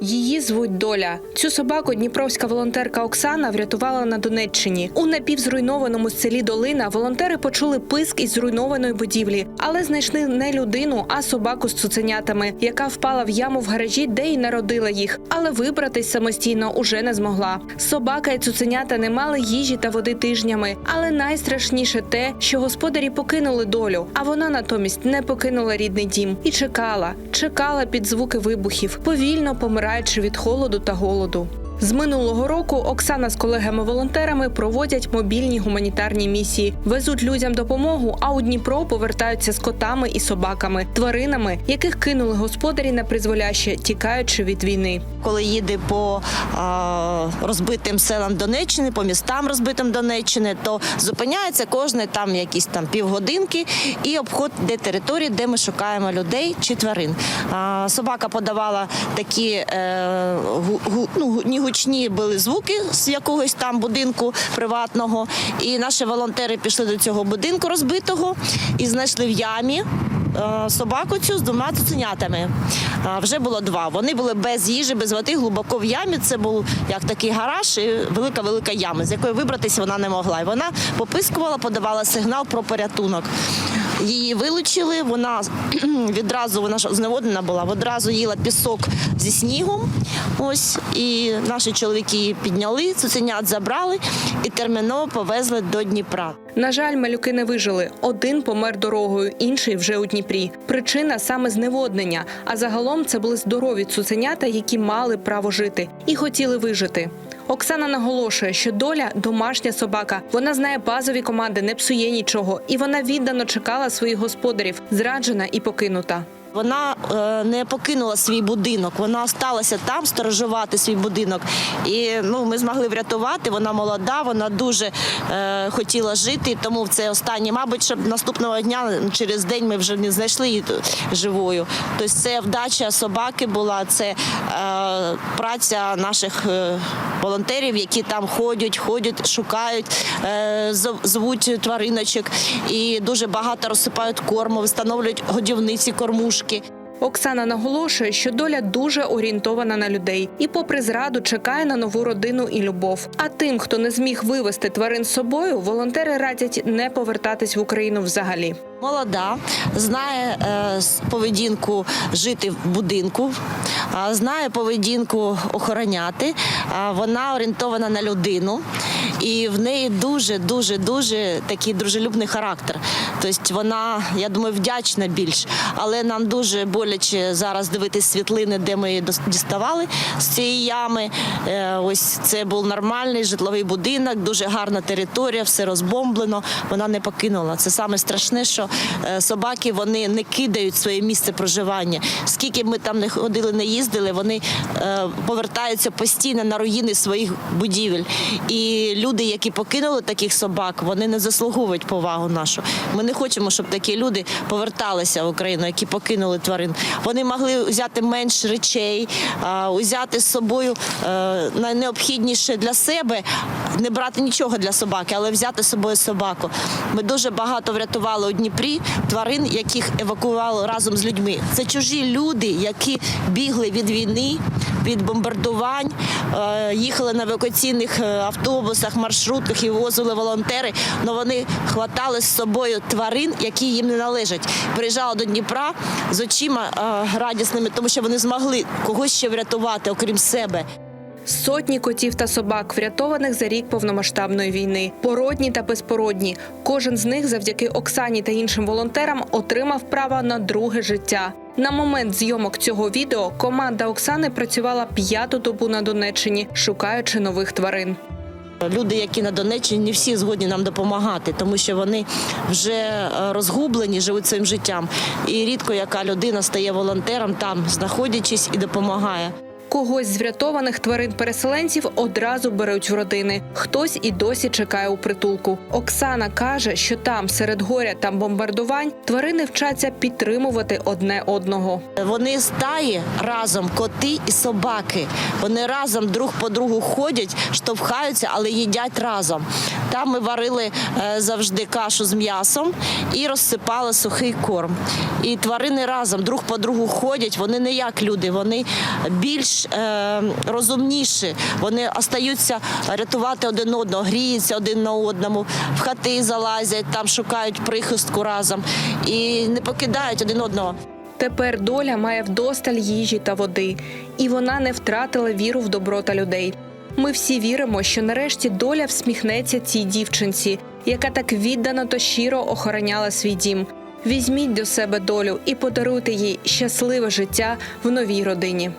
Її звуть Доля. Цю собаку дніпровська волонтерка Оксана врятувала на Донеччині. У напівзруйнованому селі Долина волонтери почули писк із зруйнованої будівлі, але знайшли не людину, а собаку з цуценятами, яка впала в яму в гаражі, де й народила їх. Але вибратись самостійно уже не змогла. Собака і цуценята не мали їжі та води тижнями. Але найстрашніше те, що господарі покинули долю, а вона натомість не покинула рідний дім і чекала, чекала під звуки вибухів, повільно помираючи від холоду та голоду. З минулого року Оксана з колегами-волонтерами проводять мобільні гуманітарні місії, везуть людям допомогу, а у Дніпро повертаються з котами і собаками, тваринами, яких кинули господарі на призволяще, тікаючи від війни. Коли їде по а, розбитим селам Донеччини, по містам розбитим Донеччини, то зупиняється кожне там якісь там півгодинки і обходить території, де ми шукаємо людей чи тварин. А, собака подавала такі е, гу, гу- ну, не гучні були звуки з якогось там будинку приватного. І наші волонтери пішли до цього будинку розбитого і знайшли в ямі е, собаку цю з двома цуценятами. Вже було два. Вони були без їжі, без води, глибоко в ямі. Це був як такий гараж і велика велика яма, з якої вибратися вона не могла. І вона попискувала, подавала сигнал про порятунок. Її вилучили. Вона відразу вона ж зневоднена була, одразу їла пісок зі снігом. Ось і наші чоловіки її підняли, цуценят забрали і терміново повезли до Дніпра. На жаль, малюки не вижили. Один помер дорогою, інший вже у Дніпрі. Причина саме зневоднення. А загалом це були здорові цуценята, які мали право жити і хотіли вижити. Оксана наголошує, що доля домашня собака. Вона знає базові команди, не псує нічого, і вона віддано чекала своїх господарів, зраджена і покинута. Вона е, не покинула свій будинок, вона сталася там сторожувати свій будинок. І ну, ми змогли врятувати. Вона молода, вона дуже е, хотіла жити. Тому в це останнє, мабуть, щоб наступного дня через день ми вже не знайшли її живою. Тобто це вдача собаки була, це е, праця наших е, волонтерів, які там ходять, ходять, шукають, е, звуть твариночок і дуже багато розсипають корму, встановлюють годівниці, кормушки. Оксана наголошує, що доля дуже орієнтована на людей і, попри зраду, чекає на нову родину і любов. А тим, хто не зміг вивезти тварин з собою, волонтери радять не повертатись в Україну взагалі. Молода, знає е, поведінку жити в будинку, а, знає поведінку охороняти. а, Вона орієнтована на людину, і в неї дуже, дуже, дуже такий дружелюбний характер. Тобто вона, я думаю, вдячна більш. Але нам дуже боляче зараз дивитись світлини, де ми її діставали з цієї ями. Е, Ось це був нормальний житловий будинок, дуже гарна територія, все розбомблено. Вона не покинула. Це саме страшне, що е, собаки вони не кидають своє місце проживання. Скільки ми там не ходили, не їздили, вони е, повертаються постійно на руїни своїх будівель. І люди, які покинули таких собак, вони не заслуговують повагу нашу. Ми не хочемо, щоб такі люди поверталися в Україну, які покинули тварин. Вони могли взяти менше речей, а, узяти з собою е, найнеобхідніше для себе, не брати нічого для собаки, але взяти з собою собаку. Ми дуже багато врятували у Дніпрі тварин, яких евакуювали разом з людьми. Це чужі люди, які бігли від війни, від бомбардувань, е, їхали на евакуаційних е, автобусах, маршрутках і возили волонтери. але вони хватали з собою тварин, які їм не належать. Приїжджали до Дніпра з очима е, радісними, тому що вони змогли когось ще врятувати, окрім себе. Сотні котів та собак, врятованих за рік повномасштабної війни, породні та безпородні. Кожен з них, завдяки Оксані та іншим волонтерам, отримав право на друге життя. На момент зйомок цього відео команда Оксани працювала п'яту добу на Донеччині, шукаючи нових тварин. Люди, які на Донеччині, не всі згодні нам допомагати, тому що вони вже е, розгублені, живуть своїм життям. І рідко яка людина стає волонтером там, знаходячись і допомагає. Когось з врятованих тварин-переселенців одразу беруть в родини. Хтось і досі чекає у притулку. Оксана каже, що там, серед горя та бомбардувань, тварини вчаться підтримувати одне одного. Вони стаї разом, коти і собаки. Вони разом друг по другу ходять, штовхаються, але їдять разом. Там ми варили е, завжди кашу з м'ясом і розсипали сухий корм. І тварини разом друг по другу ходять. Вони не як люди, вони більш більш е, розумніші. Вони остаються рятувати один одного, гріються один на одному, в хати залазять, там шукають прихистку разом і не покидають один одного. Тепер доля має вдосталь їжі та води, і вона не втратила віру в добро та людей. Ми всі віримо, що нарешті доля всміхнеться цій дівчинці, яка так віддано та щиро охороняла свій дім. Візьміть до себе долю і подаруйте їй щасливе життя в новій родині.